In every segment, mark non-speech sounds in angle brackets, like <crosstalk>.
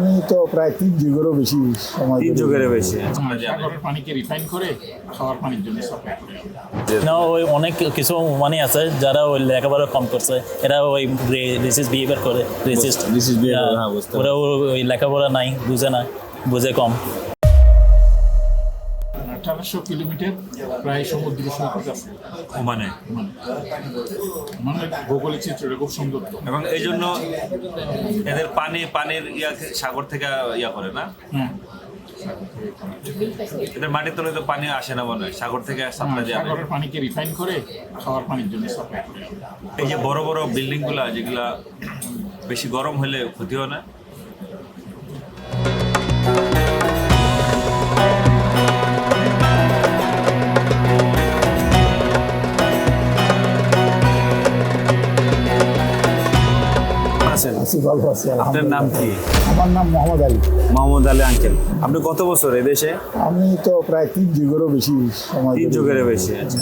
আমি তো প্রায় তিন যুগেরও বেশি সময় তিন যুগেরও বেশি পানিকে রিফাইন করে খাওয়ার পানির জন্য না ওই অনেক কিছু মানে আছে যারা ওই লেখাপড়া কম করছে এরা ওই রেসিস বিহেভিয়ার করে রেসিস্ট হ্যাঁ, ওরা ওই লেখাপড়া নাই বুঝে না বুঝে কম। আঠারোশো কিলোমিটার প্রায় সমুদ্র সৈকত আছে। ওমানে? মানে ভৌগোলিক চিত্রটা খুব সুন্দর এবং এই জন্য এদের পানি পানির ইয়া সাগর থেকে ইয়া করে না? হ্যাঁ এদের মাটির তলে তো পানি আসে না মনে হয়। সাগর থেকে সাপ্লাই দেওয়া সাগরের পানিকে রিফাইন করে খাওয়ার পানির জন্য সাপ্লাই করে। এই যে বড় বড় বিল্ডিংগুলা যেগুলা বেশি গরম হলে ক্ষতি হয় না? আছেন আছি ভালো আছি আপনার নাম কি আমার নাম মোহাম্মদ আলী মোহাম্মদ আলী আঙ্কেল আপনি কত বছর আমি তো প্রায় তিন যুগেরও বেশি সময় তিন ধরে- যুগের বেশি আচ্ছা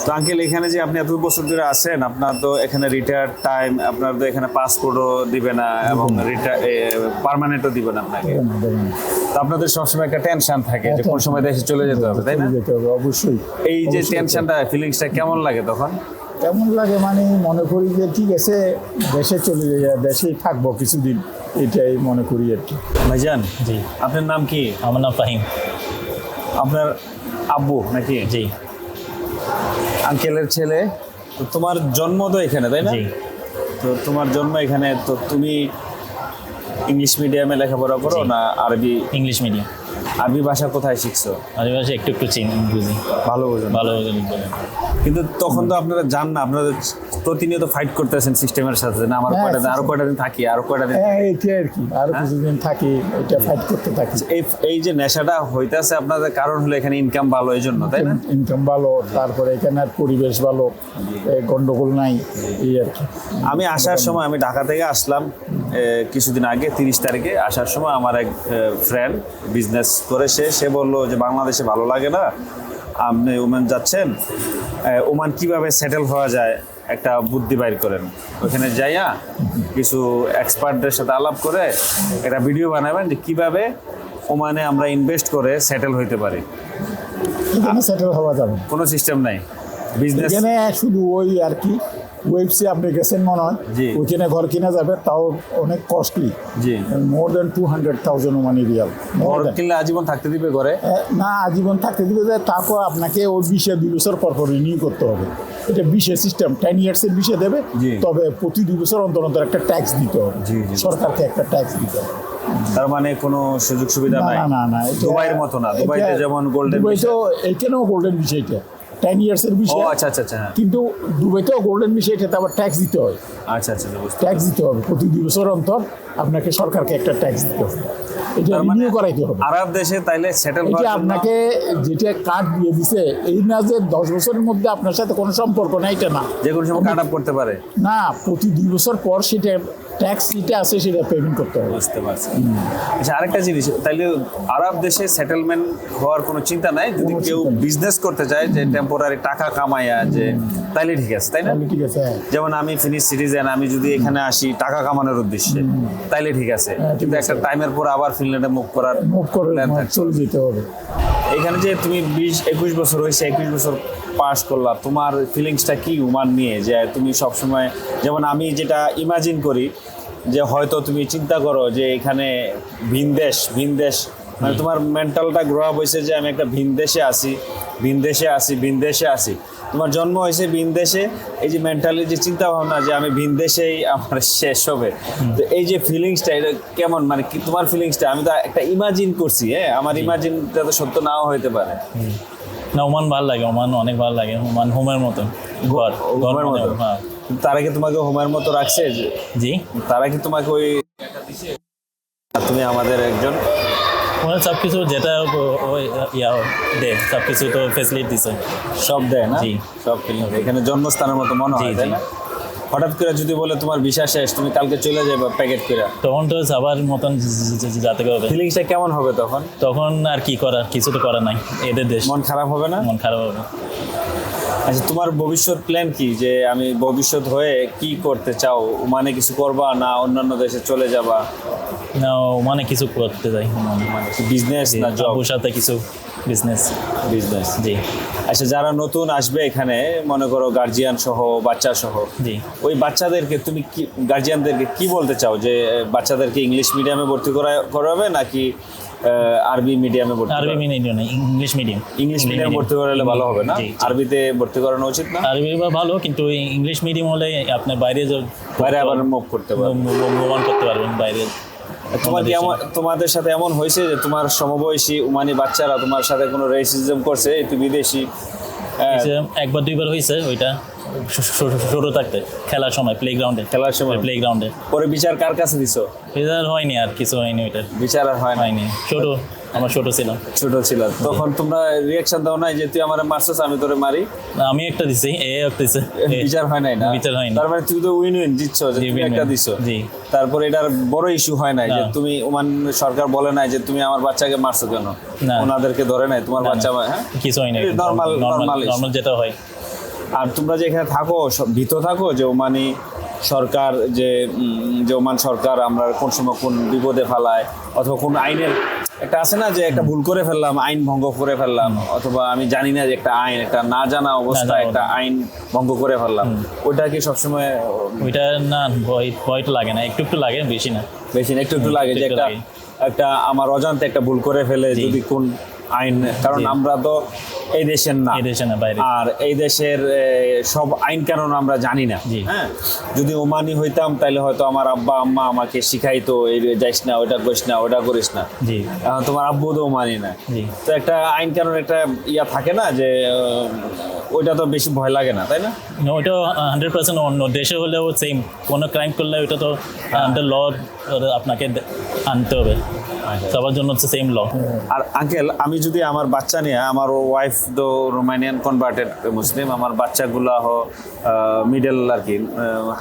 তো আঙ্কেল এখানে যে আপনি এত বছর ধরে আছেন আপনার তো এখানে রিটায়ার টাইম আপনার তো এখানে পাসপোর্টও দিবে না এবং পার্মানেন্টও দিবে না আপনাকে। তো আপনাদের সবসময় একটা টেনশন থাকে যে কোন সময় দেশে চলে যেতে হবে তাই না যেতে হবে, অবশ্যই এই যে। টেনশনটা ফিলিংসটা কেমন লাগে তখন কেমন লাগে মানে মনে করি যে ঠিক আছে দেশে চলে যাই দেশেই থাকব কিছুদিন এটাই মনে করি আর কি। ভাইজান জি। আপনার নাম কি? আমার নাম ফাহিম। আপনার আব্বু নাকি? জি। আঙ্কেলের ছেলে। তো তোমার জন্ম তো এখানে তাই না? তো তোমার জন্ম এখানে তো তুমি ইংলিশ মিডিয়ামে লেখাপড়া করো না আরবি? English medium. আরবি ভাষা কোথায় শিখছো? আদিবাসী একটু একটু চিনি বুঝি। ভালো বোঝেন ভালো কিন্তু তখন তো আপনারা জান না আপনারা প্রতিনিয়ত ফাইট করতেছেন সিস্টেমের সাথে না আমার হ্যাঁ, কয়টা দিন আরও কয়টা দিন থাকি আরও কয়টা দিন হ্যাঁ এটাই আর কি আরও কিছুদিন থাকি এটা ফাইট করতে থাকি। এই এই যে নেশাটা হইতাছে আপনাদের কারণ হলো এখানে ইনকাম ভালো এই জন্য তাই না? ইনকাম ভালো তারপরে এখানে আর পরিবেশ ভালো গন্ডগোল নাই এই আর কি। আমি আসার সময় আমি ঢাকা থেকে আসলাম কিছুদিন আগে তিরিশ তারিখে আসার সময় আমার এক ফ্রেন্ড বিজনেস করে সে সে বলল যে বাংলাদেশে ভালো লাগে না আপনি ওমান যাচ্ছেন ওমান কীভাবে সেটেল হওয়া যায় একটা বুদ্ধি বাইর করেন। ওখানে যাইয়া কিছু এক্সপার্টদের সাথে আলাপ করে একটা ভিডিও বানাবেন যে কীভাবে ওমানে আমরা ইনভেস্ট করে সেটেল হইতে পারি। সেটেল হওয়া যাবে কোনো সিস্টেম নাই। বিজনেস শুধু ওই আর কি ওয়েবসে আপনি গেছেন মনে হয়। ওইখানে ঘর কিনা যাবে তাও অনেক costly more than two hundred thousand money riyal ঘর কিনলে আজীবন থাকতে দিবে ঘরে? না আজীবন থাকতে দিবে যে তারপর আপনাকে ওই বিশে দুই বছর পর পর রিনিউ করতে হবে। এটা বিশে সিস্টেম টেন ইয়ার্সের বিশে দেবে। তবে প্রতি দুই বছর অন্তর অন্তর একটা ট্যাক্স দিতে হবে। সরকারকে একটা ট্যাক্স দিতে হবে। তার মানে কোনো সুযোগ সুবিধা নাই? না না না দুবাইয়ের মতো না। দুবাইতে যেমন গোল্ডেন দুবাইতেও এইখানেও গোল্ডেন বিষয়টা টেন ইয়ার্সের বিষয়। আচ্ছা আচ্ছা আচ্ছা হ্যাঁ। কিন্তু দুবাইতেও গোল্ডেন বিষয়টাতে আবার ট্যাক্স দিতে হয়। আচ্ছা আচ্ছা আচ্ছা, ট্যাক্স দিতে হবে। প্রতি দুই বছর অন্তর আপনাকে সরকারকে একটা ট্যাক্স দিতে হবে। এটা মানে রিনিউ করাইতে হবে। আরব দেশে তাইলে সেটেল এটা আপনাকে যেটা কার্ড দিয়ে দিছে এই না যে দশ বছরের মধ্যে আপনার সাথে কোনো সম্পর্ক নাই এটা না। যে কোনো সময় কাট আপ করতে পারে। না প্রতি দুই বছর পর সেটা ট্যাক্স যেটা আছে সেটা পেমেন্ট করতে হবে। বুঝতে পারছি। আচ্ছা আরেকটা জিনিস তাইলে আরব দেশে সেটেলমেন্ট হওয়ার কোনো চিন্তা নাই? যদি কেউ বিজনেস করতে চায় যে টেম্পোরারি টাকা কামাইয়া যে তাইলে ঠিক আছে তাই না? ঠিক আছে হ্যাঁ। যেমন আমি ফিনিশ সিটিজেন আমি যদি এখানে আসি টাকা কামানোর উদ্দেশ্যে তাইলে ঠিক আছে। হ্যাঁ, কিন্তু একটা টাইমের পর আবার ফিনল্যান্ডে মুভ করার মুভ করার থাকছে। চলে যেতে হবে এখানে যে তুমি বিশ একুশ বছর হয়েছে একুশ বছর পাস করলা তোমার ফিলিংসটা কি উমান নিয়ে যে তুমি সবসময় যেমন আমি যেটা ইমাজিন করি যে হয়তো তুমি চিন্তা করো যে এখানে ভিন দেশ ভিন দেশ মানে তোমার মেন্টালটা গ্রো আপ হয়েছে যে আমি একটা ভিন দেশে আসি ভিন দেশে আসি ভিন দেশে আসি তোমার জন্ম হয়েছে ভিন দেশে এই যে মেন্টালি যে চিন্তা ভাবনা যে আমি ভিন দেশেই আমার <laughs> শেষ হবে। তো এই যে ফিলিংসটা এটা কেমন? মানে কি তোমার ফিলিংসটা আমি তো একটা ইমাজিন করছি হ্যাঁ? আমার ইমাজিনটা তো সত্য নাও হইতে পারে। না ওমান ভালো লাগে ওমান অনেক ভালো লাগে। ওমান হোমের মতন। ঘর ঘর হোমের মতো? হ্যাঁ। তারা কি তোমাকে হোমের মতো রাখছে? জি। তারা কি তোমাকে ওই তুমি আমাদের একজন ওরা সব কিছু যেটা ও- ইয়া দে সব কিছু তো ফেসিলিটি দিছে। সব দেয় না? জি। সব এখানে জন্মস্থানের মতো মনে হয় তাই না? হঠাৎ করে যদি বলে তোমার ভিসা শেষ তুমি কালকে চলে যাবে প্যাকেট করে। তখন তো সবার মতন যাতে হবে ফিলিংসটা কেমন হবে তখন? তখন আর কি করার কিছু তো করার নাই। এদের দেশ। মন খারাপ হবে না? মন খারাপ হবে আচ্ছা তোমার ভবিষ্যৎ প্ল্যান কি? যে আমি ভবিষ্যৎ হয়ে কি করতে চাও? মানে কিছু করবা না অন্যান্য দেশে চলে যাবা? না মানে কিছু করতে মানে বিজনেস না জব আব্বুর সাথে কিছু বিজনেস বিজনেস জি। আচ্ছা যারা নতুন আসবে এখানে মনে করো গার্জিয়ান সহ বাচ্চা সহ জি। ওই বাচ্চাদেরকে তুমি কি গার্জিয়ানদেরকে কি বলতে চাও? যে বাচ্চাদেরকে ইংলিশ মিডিয়ামে ভর্তি করা করাবে নাকি আরবি মিডিয়ামে ভর্তি আরবি? মিডিয়াম ইংলিশ মিডিয়াম ইংলিশ মিডিয়ামে ভর্তি করালে ভালো হবে না। আরবিতে ভর্তি করানো উচিত না? আরবি ভালো কিন্তু ইংলিশ মিডিয়াম হলে আপনি বাইরে বাইরে আবার মুভ করতে পারবে ভ্রমণ করতে পারবেন বাইরে। তোমার কি এমন তোমাদের সাথে এমন হয়েছে যে তোমার সমবয়সী উমানি বাচ্চারা তোমার সাথে কোনো রেসিজম করছে? এই তুমি বিদেশি। হ্যাঁ, একবার দুইবার হয়েছে ওইটা ছো- থাকতে খেলার সময় প্লে গ্রাউন্ডে খেলার সময়। প্লে গ্রাউন্ডে পরে বিচার কার কাছে দিছো? বিচার হয়নি আর কিছু হয়নি ওইটার। বিচার আর হয় হয়নি। ছোট আমার ছোট ছিলাম ছোট ছিল। তখন তোমরা রিয়াকশন দাও নাই যে তুই আমার মারছস আমি তোরে মারি। আমি একটা দিছি এ একটা দিছে বিচার হয় নাই না? বিচার হয়নি। তার মানে তুমি তো উইন উইন দিচ্ছ যে তুমি একটা দিছো। জি। তারপরে এটার বড় ইস্যু হয় নাই যে তুমি ওমান সরকার বলে নাই যে তুমি আমার বাচ্চাকে মারছো কেন? ওনাদেরকে ধরে নাই? তোমার বাচ্চা হ্যাঁ? কিছু হয়নি নর্মাল নর্মাল নর্মাল যেটা হয়। আর তোমরা যে এখানে থাকো ভীত থাকো যে ওমানি সরকার যে যে ওমান সরকার আমরা কোন সময় কোন বিপদে ফেলায় অথবা কোন আইনের একটা আছে না যে একটা ভুল করে ফেললাম আইন ভঙ্গ করে ফেললাম অথবা আমি জানি না যে একটা আইন একটা না জানা অবস্থায় একটা আইন ভঙ্গ করে ফেললাম। ওইটা কি সবসময় ওইটা না ভয় ভয়টা লাগে না একটু একটু লাগে বেশি না। বেশি না একটু একটু লাগে যে একটা একটা আমার অজান্তে একটা ভুল করে ফেলে যদি কোন আইন কারণ আমরা তো এই দেশের না। আর এই দেশের সব আইন কানুন আমরা জানি না। জি। হ্যাঁ? যদি ওমানি হইতাম তাহলে হয়তো আমার আব্বা আম্মা আমাকে শিখাইতো এই যাইস না ওটা করিস না ওটা করিস না। তোমার আব্বু তো ওমানি না। জি। তো একটা আইন কানুন একটা ইয়া থাকে না যে ওইটা তো বেশি ভয় লাগে না তাই না? ওইটা হান্ড্রেড পার্সেন্ট অন্য দেশে হলেও সেম কোনো ক্রাইম করলে ওইটা তো আন্ডার ল আপনাকে আনতে হবে। সবার জন্য হচ্ছে সেম ল আর আঙ্কেল আমি যদি আমার বাচ্চা নিয়ে আমার ওয়াইফ তো রোমানিয়ান কনভার্টেড মুসলিম আমার বাচ্চাগুলো মিডল আর কি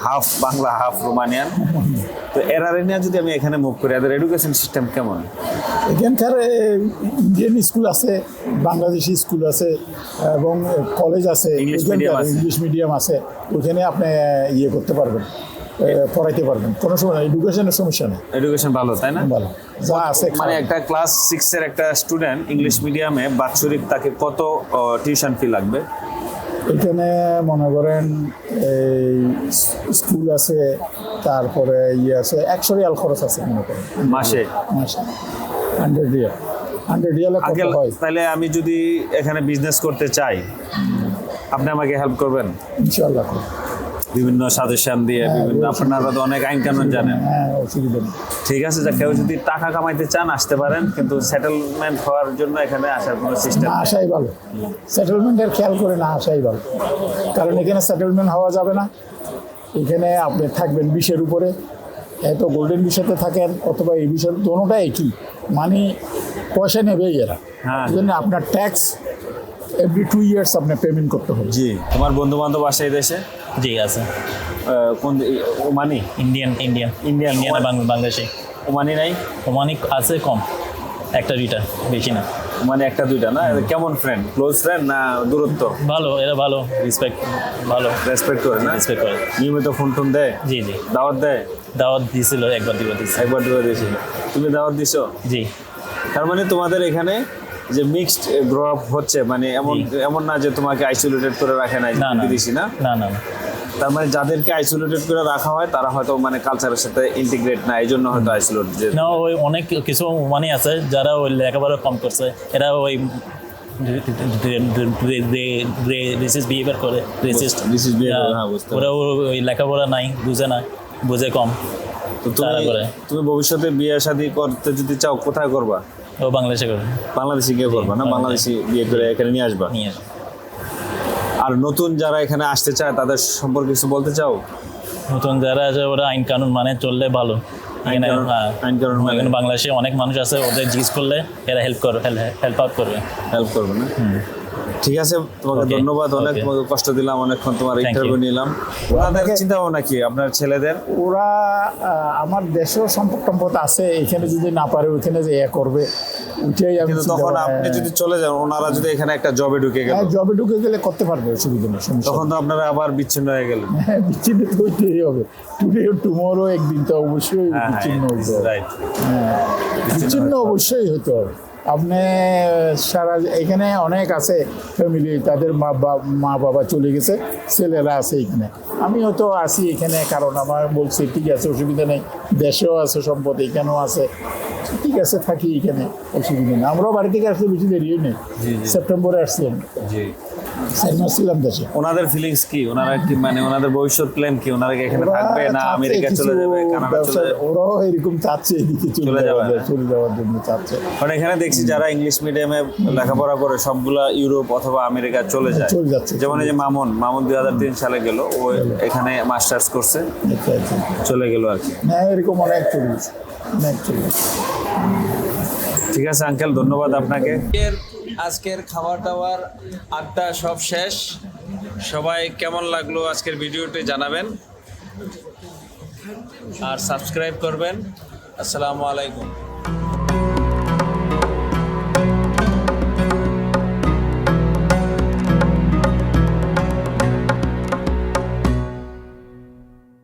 হাফ বাংলা হাফ রোমানিয়ান তো এরারে নিয়ে যদি আমি এখানে মুভ করি এদের এডুকেশন সিস্টেম কেমন? এখানকার ইন্ডিয়ান স্কুল আছে বাংলাদেশি স্কুল আছে এবং কলেজ আছে। ইংলিশ মিডিয়াম আছে। ওইখানে আপনি ইয়ে করতে পারবেন পড়াইতে পারবেন কোনো সময় এডুকেশনের সমস্যা নেই। এডুকেশন ভালো তাই না? ভালো যা আছে মানে একটা ক্লাস সিক্সের একটা স্টুডেন্ট ইংলিশ মিডিয়ামে বাৎসরিক তাকে কত টিউশন ফি লাগবে? এখানে মনে করেন এই স্কুল আছে তারপরে ইয়ে আছে একশো রিয়াল খরচ আছে মনে করেন। মাসে? মাসে। হান্ড্রেড রিয়াল হান্ড্রেড রিয়ালে আঙ্কেল তাহলে আমি যদি এখানে বিজনেস করতে চাই আপনি আমাকে হেল্প করবেন? ইনশাল্লাহ বিভিন্ন সাজেশন দিয়ে বিভিন্ন আপনারা তো অনেক আইন কানুন জানেন। হ্যাঁ ঠিক আছে যা কেউ যদি টাকা কামাইতে চান আসতে পারেন কিন্তু সেটেলমেন্ট হওয়ার জন্য এখানে আসার কোনো সিস্টেম আসাই ভালো। সেটেলমেন্টের খেয়াল করে না আসাই ভালো। কারণ এখানে সেটেলমেন্ট হওয়া যাবে না। এখানে আপনি থাকবেন বিষের উপরে। এত গোল্ডেন বিষয়তে থাকেন অথবা এই বিষয় দোনোটা একই। মানে পয়সা নেবেই এরা। হ্যাঁ। এই জন্য আপনার ট্যাক্স এভরি টু ইয়ার্স আপনার পেমেন্ট করতে হবে। জি তোমার বন্ধু বান্ধব আসে এই দেশে? জি আছে। কোন Omani Indian Indian Indian Indian? Bangladeshi. Omani নাই? ওমানি আছে কম একটা দুইটা বেশি না। মানে একটা দুইটা না? কেমন ফ্রেন্ড ক্লোজ ফ্রেন্ড না দূরত্ব? ভালো এরা ভালো রেসপেক্ট ভালো। রেসপেক্ট করে না? রেসপেক্ট করে। নিয়মিত ফোন টোন দেয়? জি জি। দাওয়াত দেয়? দাওয়াত দিয়েছিল একবার দুবার দিছিল একবার দুবার দিয়েছিল তুমি দাওয়াত দিছো? জি। তার মানে তোমাদের এখানে যে মিক্সড গ্রো আপ হচ্ছে মানে এমন এমন না যে তোমাকে আইসোলেটেড করে রাখে নাই বিদেশি না। না? না। তার মানে যাদেরকে আইসোলেটেড করে রাখা হয় তারা হয়তো মানে কালচারের সাথে ইন্টিগ্রেট না এই জন্য হয়তো আইসোলেট না ওই অনেক কিছু মানে আছে যারা ওই লেখাপড়া কম করছে এরা ওই রেসিস্ট বিহেভিয়ার করে রেসিস্ট হ্যাঁ, ওরা ওই লেখাপড়া নাই বুঝে না। বুঝে কম। তো তুমি করে। তুমি ভবিষ্যতে বিয়ে শাদী করতে যদি চাও কোথায় করবা? ও বাংলাদেশে করে বাংলাদেশে গিয়ে করবা না? বাংলাদেশি। বিয়ে করে এখানে নিয়ে আসবা? নিয়ে আসে। আর নতুন যারা এখানে আসতে চায় তাদের সম্পর্কে কিছু বলতে চাও? নতুন যারা আছে ওরা আইন কানুন মানে চললে ভালো। হ্যাঁ, মানে। বাংলাদেশে অনেক মানুষ আছে ওদের জিজ্ঞেস করলে এরা হেল্প করবে হেল্প আউট করবে। হেল্প করবে না? ঠিক আছে তোমাকে ধন্যবাদ অনেক তোমাকে কষ্ট দিলাম অনেকক্ষণ তোমার ইন্টারভিউ. নিলাম। ওনাদের চিন্তা ভাবনা কি আপনার ছেলেদের? ওরা আমার দেশেও সম্পদ সম্পদ আছে এখানে যদি না পারে ওইখানে যে এ করবে উঠেই আমি তখন আপনি হ্যাঁ, যদি চলে যান ওনারা যদি এখানে একটা জবে ঢুকে গেল। হ্যাঁ জবে ঢুকে গেলে করতে পারবে অসুবিধা নেই সমস্যা তখন তো আপনারা আবার বিচ্ছিন্ন হয়ে গেলেন। হ্যাঁ বিচ্ছিন্ন তো হইতেই হবে। টুডে টুমোরো একদিন তো অবশ্যই হ্যাঁ বিচ্ছিন্ন হইতে হবে। হ্যাঁ, বিচ্ছিন্ন অবশ্যই হতে হবে। আপনি সারা এখানে অনেক আছে ফ্যামিলি তাদের মা বা- মা বাবা চলে গেছে ছেলেরা আছে এখানে। আমি হয়তো আসি এখানে কারণ আমার বলছি ঠিক আছে অসুবিধা নেই দেশেও আছে সম্পদ এখানেও আছে। ঠিক আছে থাকি এখানে অসুবিধা নেই। আমরাও বাড়ি থেকে আসলে বেশি দেরিও নেই। সেপ্টেম্বরে আসছি আমি। ছিলাম দেশে। ওনাদের ফিলিংস কি? ওনারা কি মানে ওনাদের ভবিষ্যৎ প্ল্যান কি? ওনারা কি এখানে থাকবে না আমেরিকা চলে যাবে কানাডা চলে যাবে? ওরাও এরকম চাচ্ছে এদিকে চলে যাবে। চলে যাওয়ার জন্য চাচ্ছে। কারণ এখানে দেখছি যারা ইংলিশ মিডিয়ামে লেখাপড়া করে সবগুলা ইউরোপ অথবা আমেরিকা চলে যায়। চলে যাচ্ছে। যেমন এই যে মামুন মামুন দুই হাজার তিন সালে গেল। ও এখানে মাস্টার্স করছে। চলে গেল আর কি। হ্যাঁ এরকম অনেক চলে অনেক চলে ঠিক আছে আঙ্কেল ধন্যবাদ আপনাকে। আজকের খাবার দাবার আড্ডা সব শেষ। সবাই কেমন লাগল আজকের ভিডিওটি জানাবেন। আর সাবস্ক্রাইব করবেন। আসসালামু আলাইকুম।